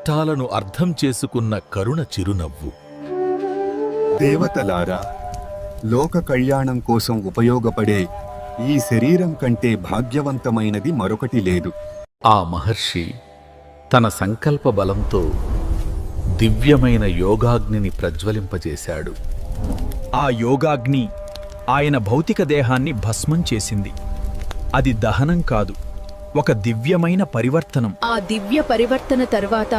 కష్టాలను అర్థం చేసుకున్న కరుణ చిరునవ్వు. దేవతలారా లోక కళ్యాణం కోసం ఉపయోగపడే ఈ శరీరం కంటే భాగ్యవంతమైనది మరొకటి లేదు. ఆ మహర్షి తన సంకల్ప బలంతో దివ్యమైన యోగాగ్నిని ప్రజ్వలింపజేశాడు. ఆ యోగాగ్ని ఆయన భౌతిక దేహాన్ని భస్మం చేసింది. అది దహనం కాదు. ఒక దివ్యమైన పరివర్తనం. ఆ దివ్య పరివర్తన తర్వాత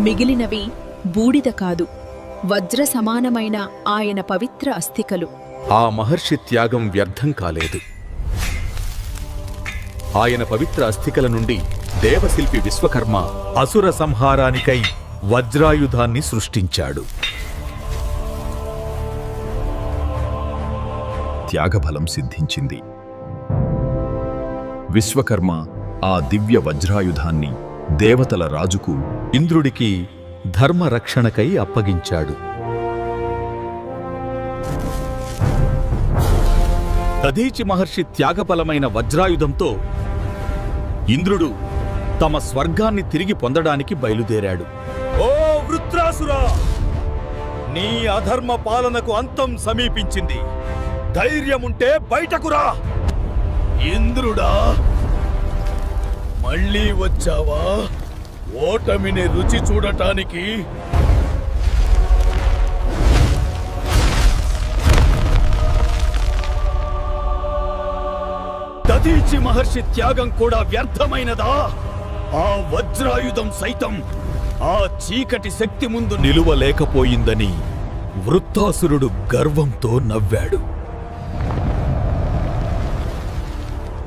మిగిలినవి బూడిద కాదు వజ్ర సమానమైన ఆయన పవిత్ర అస్థికలు. ఆ మహర్షి త్యాగం వ్యర్థం కాలేదు. ఆయన పవిత్ర అస్థికల నుండి దేవశిల్పి విశ్వకర్మ అసుర సంహారానికై వజ్రాయుధాన్ని సృష్టించాడు. త్యాగబలం సిద్ధించింది. విశ్వకర్మ ఆ దివ్య వజ్రాయుధాన్ని దేవతల రాజుకు ఇంద్రుడికి ధర్మరక్షణకై అప్పగించాడు. దధీచి మహర్షి త్యాగఫలమైన వజ్రాయుధంతో ఇంద్రుడు తమ స్వర్గాన్ని తిరిగి పొందడానికి బయలుదేరాడు. ఓ వృత్రాసురా! నీ అధర్మ పాలనకు అంతం సమీపించింది. ధైర్యముంటే బయటకురా ఇంద్రుడా! మళ్ళీ వచ్చావా? ఓటమిని రుచి చూడటానికి. దదీచి మహర్షి త్యాగం కూడా వ్యర్థమైనదా? ఆ వజ్రాయుధం సైతం ఆ చీకటి శక్తి ముందు నిలువలేకపోయిందని వృత్తాసురుడు గర్వంతో నవ్వాడు.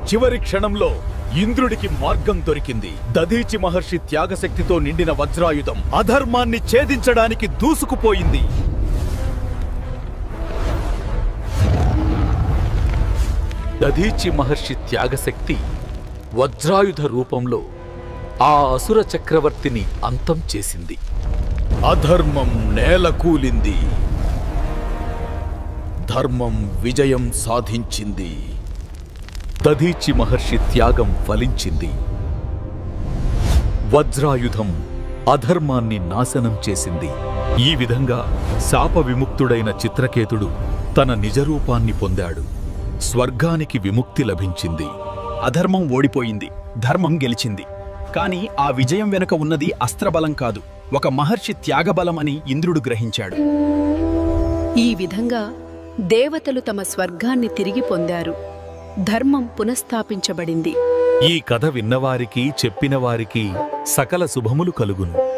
చివరి క్షణంలో ఇంద్రుడికి మార్గం దొరికింది. దధీచి మహర్షి త్యాగశక్తితో నిండిన వజ్రాయుధం అధర్మాన్ని ఛేదించడానికి దూసుకుపోయింది. దధీచి మహర్షి త్యాగశక్తి వజ్రాయుధ రూపంలో ఆ అసుర చక్రవర్తిని అంతం చేసింది. అధర్మం నేలకూలింది. ధర్మం విజయం సాధించింది. దధీచి మహర్షి త్యాగం ఫలించింది. వజ్రాయుధం అధర్మాన్ని నాశనం చేసింది. ఈ విధంగా శాప విముక్తుడైన చిత్రకేతుడు తన నిజరూపాన్ని పొందాడు. స్వర్గానికి విముక్తి లభించింది. అధర్మం ఓడిపోయింది. ధర్మం గెలిచింది. కాని ఆ విజయం వెనుక ఉన్నది అస్త్రబలం కాదు. ఒక మహర్షి త్యాగబలం అని ఇంద్రుడు గ్రహించాడు. ఈ విధంగా దేవతలు తమ స్వర్గాన్ని తిరిగి పొందారు. ధర్మం పునఃస్థాపించబడింది. ఈ కథ విన్నవారికి చెప్పినవారికి సకల శుభములు కలుగును.